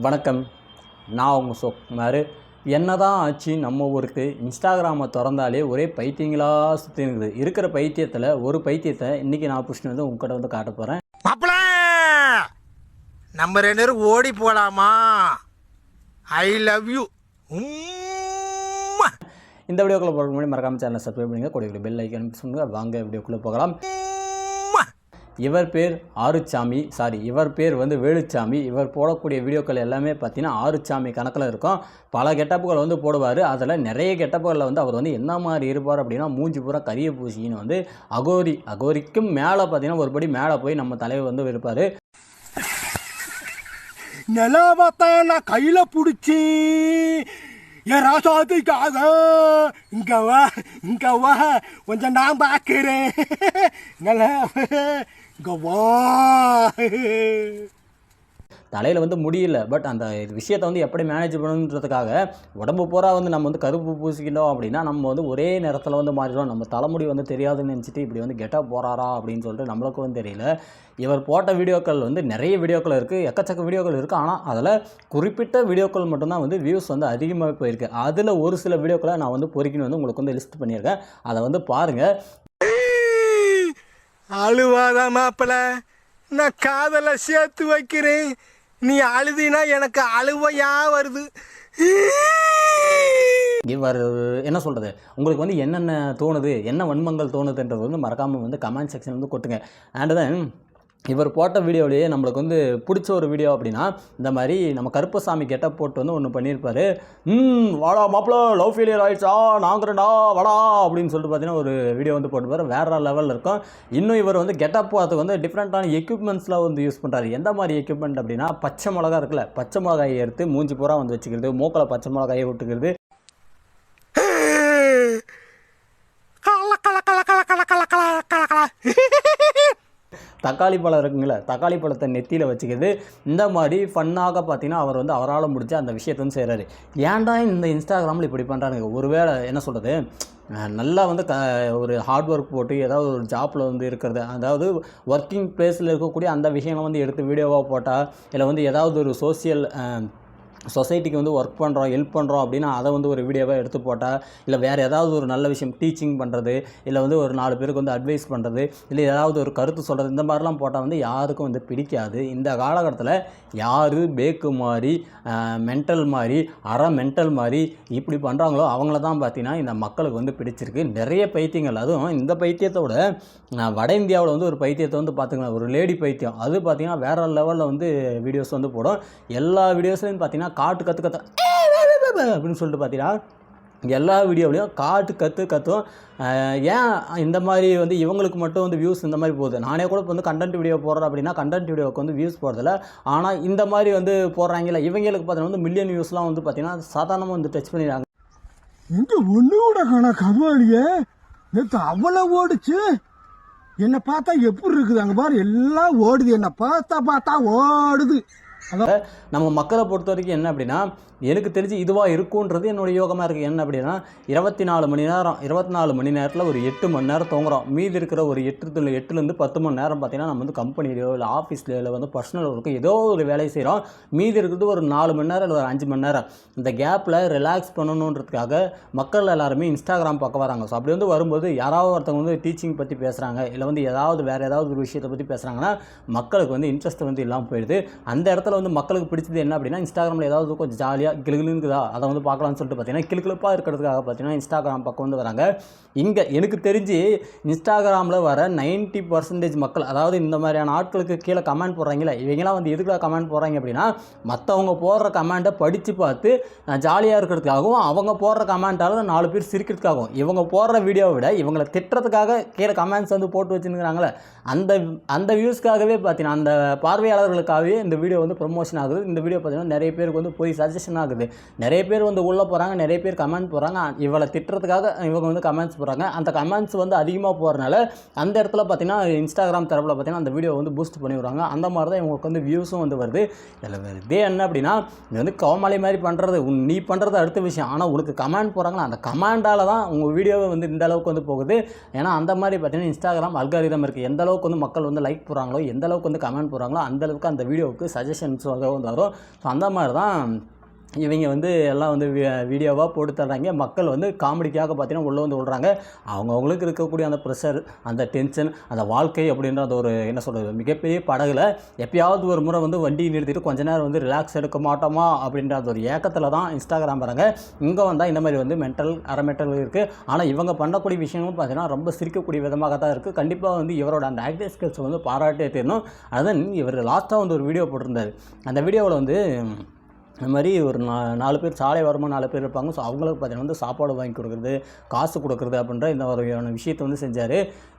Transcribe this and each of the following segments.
வணக்கம். நான் உங்கள் சோக்குமார் என்ன தான் ஆச்சு நம்ம ஊருக்கு? இன்ஸ்டாகிராமை திறந்தாலே ஒரே பைத்தியங்களாக சுற்றி இருக்குது. இருக்கிற பைத்தியத்தில் ஒரு பைத்தியத்தை இன்றைக்கி நான் புஷ்ணு வந்து உங்ககிட்ட வந்து காட்ட போகிறேன் மாப்பிள! நம்ம ரெண்டு பேரும் ஓடி போலாமா? ஐ லவ் யூ இந்த வீடியோக்குள்ளே போகிற முன்னாடி மறக்காம சேனலை சப்ஸ்கிரைப் பண்ணுங்கள் கூட பெல் ஐக்கன் சொல்லுங்க வாங்க வீடியோக்குள்ளே போகலாம். இவர் பேர் ஆறுச்சாமி சாரி இவர் பேர் வந்து வேலுச்சாமி. இவர் போடக்கூடிய வீடியோக்கள் எல்லாமே பார்த்தீங்கன்னா ஆறுச்சாமி கணக்கில் இருக்கும். பல கெட்டப்புகள் வந்து போடுவார். அதில் நிறைய கெட்டப்புகளில் வந்து அவர் வந்து என்ன மாதிரி இருப்பார் அப்படின்னா மூஞ்சி பூரா கரிய பூசின்னு வந்து அகோரி அகோரிக்கும் மேலே பார்த்தீங்கன்னா ஒருபடி மேலே போய் நம்ம தலைவர் வந்து இருப்பார். நிலாவத்தான் நான் கையில் பிடிச்சி என் ராசாதிக்காக இங்க வா இங்கே வா கொஞ்சம் நான் பார்க்குறேன். நல்லா வா தலையில் வந்து முடியல. பட் அந்த விஷயத்தை வந்து எப்படி மேனேஜ் பண்ணணுன்றதுக்காக உடம்பு பூரா வந்து நம்ம வந்து கருப்பு பூசிக்கிட்டோம் அப்படின்னா நம்ம வந்து ஒரே நேரத்தில் வந்து மாறிடுவோம் நம்ம தலைமுடி வந்து தெரியாதுன்னு நினச்சிட்டு இப்படி வந்து கெட்டாக போகிறாரா அப்படின்னு சொல்லிட்டு நம்மளுக்கும் வந்து தெரியல. இவர் போட்ட வீடியோக்கள் வந்து நிறைய வீடியோக்கள் இருக்குது எக்கச்சக்க வீடியோக்கள் இருக்குது ஆனால் அதில் குறிப்பிட்ட வீடியோக்கள் மட்டும்தான் வந்து வியூஸ் வந்து அதிகமாக போயிருக்கு. அதில் ஒரு சில வீடியோக்களை நான் வந்து பொறுக்கின்னு வந்து உங்களுக்கு வந்து லிஸ்ட் பண்ணியிருக்கேன். அதை வந்து பாருங்கள் அழுவாத மாப்பிள? நான் காதலை சேர்த்து வைக்கிறேன். நீ அழுதினா எனக்கு அழுவையா வருது. இவர் என்ன சொல்கிறது உங்களுக்கு வந்து என்னென்ன தோணுது? என்ன வன்மங்கள் தோணுதுன்றது வந்து மறக்காமல் வந்து கமெண்ட் செக்ஷன் வந்து கொட்டுங்க அண்ட் தென் இவர் போட்ட வீடியோவிலேயே நம்மளுக்கு வந்து பிடிச்ச ஒரு வீடியோ அப்படின்னா இந்த மாதிரி நம்ம கருப்பசாமி கெட்டப் போட்டு வந்து ஒன்று பண்ணியிருப்பார். ம் வாடா மாப்பிள லவ் ஃபெயிலியர் ஆயிடுச்சா? நாங்கிறடா வாடா அப்படின்னு சொல்லிட்டு பார்த்தீங்கன்னா ஒரு வீடியோ வந்து போட்டுப்பார் வேறு லெவலில் இருக்கும். இன்னும் இவர் வந்து கெட்டப் போகிறதுக்கு வந்து டிஃப்ரெண்ட்டான எக்யூப்மெண்ட்ஸ்லாம் வந்து யூஸ் பண்ணுறாரு எந்த மாதிரி எக்யூப்மெண்ட் அப்படின்னா பச்சை மிளகா இருக்குல்ல பச்சை மிளகாயை எடுத்து மூஞ்சி பூரா வந்து வச்சுக்கிறது மூக்கில் பச்சை மிளகாயை விட்டுக்கிறது. கல கல கல கல கல கல கல. தக்காளி பழம் இருக்குங்களே தக்காளி பழத்தை நெத்தியில் வச்சுக்கிறது இந்த மாதிரி ஃபன்னாக பார்த்தீங்கன்னா அவர் வந்து அவரால் முடிஞ்ச அந்த விஷயத்தை வந்து செய்கிறாரு ஏன்டா இந்த இன்ஸ்டாகிராமில் இப்படி பண்ணுறாங்க ஒருவேளை என்ன சொல்கிறது நல்லா வந்து க ஒரு ஹார்ட் ஒர்க் போட்டு ஏதாவது ஒரு ஜாப்பில் வந்து இருக்கிறது அதாவது ஒர்க்கிங் பிளேஸில் இருக்கக்கூடிய அந்த விஷயங்களை வந்து எடுத்து வீடியோவாக போட்டால் இல்லை வந்து ஏதாவது ஒரு சோசியல் சொசைட்டிக்கு வந்து ஒர்க் பண்ணுறோம் ஹெல்ப் பண்ணுறோம் அப்படின்னா அதை வந்து ஒரு வீடியோவாக எடுத்து போட்டால் இல்லை வேறு ஏதாவது ஒரு நல்ல விஷயம் டீச்சிங் பண்ணுறது இல்லை வந்து ஒரு நாலு பேருக்கு வந்து அட்வைஸ் பண்ணுறது இல்லை ஏதாவது ஒரு கருத்து சொல்கிறது இந்த மாதிரிலாம் போட்டால் வந்து யாருக்கும் வந்து பிடிக்காது. இந்த காலகட்டத்தில் யார் பேக்கு மாதிரி மென்டல் மாதிரி அற மென்டல் மாதிரி இப்படி பண்ணுறாங்களோ அவங்கள தான் பார்த்தீங்கன்னா இந்த மக்களுக்கு வந்து பிடிச்சிருக்கு. நிறைய பைத்தியங்கள். அதுவும் இந்த பைத்தியத்தோட வட இந்தியாவில் வந்து ஒரு பைத்தியத்தை வந்து பார்த்துக்கலாம் ஒரு லேடி பைத்தியம். அது பார்த்தீங்கன்னா வேறு லெவலில் வந்து வீடியோஸ் வந்து போடும். எல்லா வீடியோஸ்லையும் பார்த்தீங்கன்னா காட்டு கற்று கத்த. அப்படின்னு சொல்லிட்டு பார்த்தீங்கன்னா எல்லா வீடியோவிலையும் காட்டு கற்று கற்றும் ஏன் இந்த மாதிரி வந்து இவங்களுக்கு மட்டும் வந்து வியூஸ் இந்த மாதிரி போகுது? நானே கூட இப்போ வந்து கண்டென்ட் வீடியோ போடுறேன் அப்படின்னா கண்டென்ட் வீடியோவுக்கு வந்து வியூஸ் போகிறதில்ல ஆனால் இந்த மாதிரி வந்து போடுறாங்கல்ல இவங்களுக்கு பார்த்தீங்கன்னா வந்து மில்லியன் வியூஸ்லாம் வந்து பார்த்தீங்கன்னா சாதாரணமாக வந்து டச் பண்ணிடுறாங்க. இங்கே ஒன்று கூட காணா கதுவாளியே நேற்று அவ்வளோ ஓடுச்சு. என்னை பார்த்தா எப்படி இருக்குது அங்கே பாரு? எல்லாம் ஓடுது. என்னை பார்த்தா பார்த்தா ஓடுது. அதான் நம்ம மக்களை பொறுத்த வரைக்கும் என்ன அப்படின்னா எனக்கு தெரிஞ்சு இதுவாக இருக்குன்றது என்னோட யோகமாக இருக்குது என்ன அப்படின்னா இருபத்தி நாலு மணி நேரம் இருபத்தி நாலு மணி நேரத்தில் ஒரு எட்டு மணி நேரம் தூங்குறோம். மீதி இருக்கிற ஒரு எட்டு எட்டுலேருந்து பத்து மணி நேரம் பார்த்தீங்கன்னா நம்ம வந்து கம்பெனிலையோ இல்லை ஆஃபீஸ்லையோ இல்லை வந்து பர்சனல் ஒர்க்கு ஏதோ ஒரு வேலையை செய்கிறோம் மீதி இருக்கிறது ஒரு நாலு மணி நேரம் இல்லை ஒரு அஞ்சு மணி நேரம். இந்த கேப்பில் ரிலாக்ஸ் பண்ணணுன்றதுக்காக மக்கள் எல்லாருமே இன்ஸ்டாகிராம் பக்கம் வராங்க. ஸோ அப்படி வந்து வரும்போது யாராவது ஒருத்தவங்க வந்து டீச்சிங் பற்றி பேசுகிறாங்க இல்லை வந்து ஏதாவது வேறு ஏதாவது ஒரு விஷயத்தை பற்றி பேசுகிறாங்கன்னா மக்களுக்கு வந்து இன்ட்ரெஸ்ட் வந்து இல்லாமல் போயிடுது. அந்த இடத்துல வந்து மக்களுக்கு பிடிச்சது என்ன அப்படின்னா இன்ஸ்டாகிராமில் ஏதாவது கொஞ்சம் ஜாலியாக கிளுகிளுங்குதா? அதை வந்து பார்க்கலாம்னு சொல்லிட்டு பார்த்தீங்கன்னா கிளுகிழப்பாக இருக்கிறதுக்காக பார்த்தீங்கன்னா இன்ஸ்டாகிராம் பக்கம் வந்து வராங்க. இங்கே எனக்கு தெரிஞ்சு இன்ஸ்டாகிராமில் வர 90% பர்சன்டேஜ் மக்கள் அதாவது இந்த மாதிரியான ஆட்களுக்கு கீழே கமெண்ட் போடுறாங்களே இவங்கெல்லாம் வந்து எதுக்காக கமெண்ட் போடுறாங்க அப்படின்னா மற்றவங்க போடுற கமெண்ட்டை படித்து பார்த்து ஜாலியாக இருக்கிறதுக்காகவும் அவங்க போடுற கமெண்ட்டால் நாலு பேர் சிரிக்கிறதுக்காகவும் இவங்க போடுற வீடியோவை விட இவங்களை திட்டுறதுக்காக கீழே கமெண்ட்ஸ் வந்து போட்டு வச்சுருக்கிறாங்களே அந்த அந்த வியூஸ்க்காகவே பார்த்தீங்கன்னா அந்த பார்வையாளர்களுக்காகவே இந்த வீடியோ வந்து ப்ரொமோஷன் ஆகுது. இந்த வீடியோ பார்த்தீங்கன்னா நிறைய பேருக்கு வந்து போய் சஜஷன் ஆகுது. நிறைய பேர் வந்து உள்ளே போகிறாங்க நிறைய பேர் கமெண்ட் போகிறாங்க இவளை திட்டுறதுக்காக இவங்க வந்து கமெண்ட்ஸ் போடுறாங்க. அந்த கமெண்ட்ஸ் வந்து அதிகமாக போகிறனால அந்த இடத்துல பார்த்தீங்கன்னா இன்ஸ்டாகிராம் தரப்பில் பார்த்தீங்கன்னா அந்த வீடியோ வந்து பூஸ்ட் பண்ணி விடுறாங்க அந்த மாதிரி தான் இவங்களுக்கு வந்து வியூஸும் வந்து வருது. இதில் இதே என்ன அப்படின்னா நீ வந்து கோமாளி மாதிரி பண்ணுறது நீ பண்ணுறது அடுத்த விஷயம். ஆனால் உனக்கு கமெண்ட் போகிறாங்களா அந்த கமெண்டால் தான் உங்கள் வீடியோவை வந்து இந்த அளவுக்கு வந்து போகுது. ஏன்னா அந்த மாதிரி பார்த்தீங்கன்னா இன்ஸ்டாகிராம் அல்காரிதம் இருக்குது எந்த அளவுக்கு வந்து மக்கள் வந்து லைக் போடுறாங்களோ எந்த அளவுக்கு வந்து கமெண்ட் போகிறாங்களோ அந்த அளவுக்கு அந்த வீடியோவுக்கு சஜஷன்ஸ் வந்து வரும். ஸோ அந்த மாதிரி தான் இவங்க வந்து எல்லாம் வந்து வீடியோவாக போட்டு தர்றாங்க. மக்கள் வந்து காமெடிக்காக பார்த்தீங்கன்னா உள்ளே வந்து விடுறாங்க அவங்கவுங்களுக்கு இருக்கக்கூடிய அந்த ப்ரெஷர் அந்த டென்ஷன் அந்த வாழ்க்கை அப்படின்ற அந்த ஒரு என்ன சொல்கிறது மிகப்பெரிய படகுல எப்பயாவது ஒரு முறை வந்து வண்டி நிறுத்திட்டு கொஞ்ச நேரம் வந்து ரிலாக்ஸ் எடுக்க மாட்டோமா அப்படின்ற அந்த ஒரு ஏக்கத்தில் தான் இன்ஸ்டாகிராம் வராங்க. இங்கே வந்தால் இந்த மாதிரி வந்து மென்டல் அரமென்டல் இருக்குது ஆனால் இவங்க பண்ணக்கூடிய விஷயங்களும் பார்த்தீங்கன்னா ரொம்ப சிரிக்கக்கூடிய விதமாக தான் இருக்குது கண்டிப்பாக வந்து இவரோட அந்த ஆக்டிவ் ஸ்கில்ஸ் வந்து பாராட்டே தெரியணும் அதுதான் இவர் லாஸ்ட்டாக வந்து ஒரு வீடியோ போட்டிருந்தார். அந்த வீடியோவில் வந்து இந்த மாதிரி ஒரு நா நாலு பேர் சாலை ஓரமாக நாலு பேர் இருப்பாங்க. ஸோ அவங்களுக்கு பார்த்தீங்கன்னா வந்து சாப்பாடு வாங்கி கொடுக்குறது காசு கொடுக்குறது அப்படின்ற இந்த வகையான விஷயத்தை வந்து செஞ்சார்.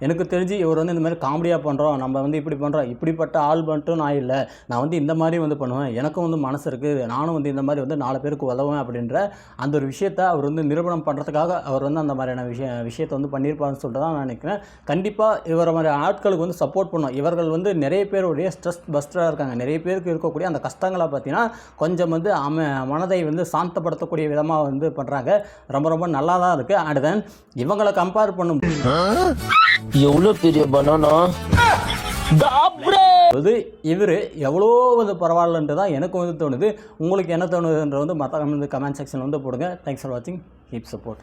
எனக்கு தெரிஞ்சு இவர் வந்து இந்த மாதிரி காமெடியாக பண்ணுறோம் நம்ம வந்து இப்படி பண்ணுறோம் இப்படிப்பட்ட ஆள் மட்டும் நான் இல்லை. நான் வந்து இந்த மாதிரி வந்து பண்ணுவேன். எனக்கும் வந்து மனசு இருக்குது நானும் வந்து இந்த மாதிரி வந்து நாலு பேருக்கு உதவேன் அப்படின்ற அந்த ஒரு விஷயத்தை அவர் வந்து நிரூபணம் பண்ணுறதுக்காக அவர் வந்து அந்த மாதிரியான விஷய விஷயத்தை வந்து பண்ணியிருப்பாருன்னு சொல்லிட்டு தான் நான் நினைக்கிறேன். கண்டிப்பாக இவரை மாதிரி ஆட்களுக்கு வந்து சப்போர்ட் பண்ணும் இவர்கள் வந்து நிறைய பேருடைய ஸ்ட்ரெஸ் பஸ்டராக இருக்காங்க. நிறைய பேருக்கு இருக்கக்கூடிய அந்த கஷ்டங்களை பார்த்தீங்கன்னா கொஞ்சம் வந்து அம மனதை வந்து சாந்தப்படுத்தக்கூடிய விதமாக வந்து பண்ணுறாங்க ரொம்ப ரொம்ப நல்லா தான் இருக்குது அண்ட் தென் இவங்களை கம்பேர் பண்ணும் எவ்வளோ பெரிய பனானா போது இவர் எவ்வளோ வந்து பரவாயில்லன்ட்டு தான் எனக்கு வந்து தோணுது. உங்களுக்கு என்ன தோணுதுன்ற வந்து மற்ற வந்து கமெண்ட் செக்ஷனில் வந்து போடுங்க. தேங்க்ஸ் ஃபார் வாட்சிங் கீப் சப்போர்ட்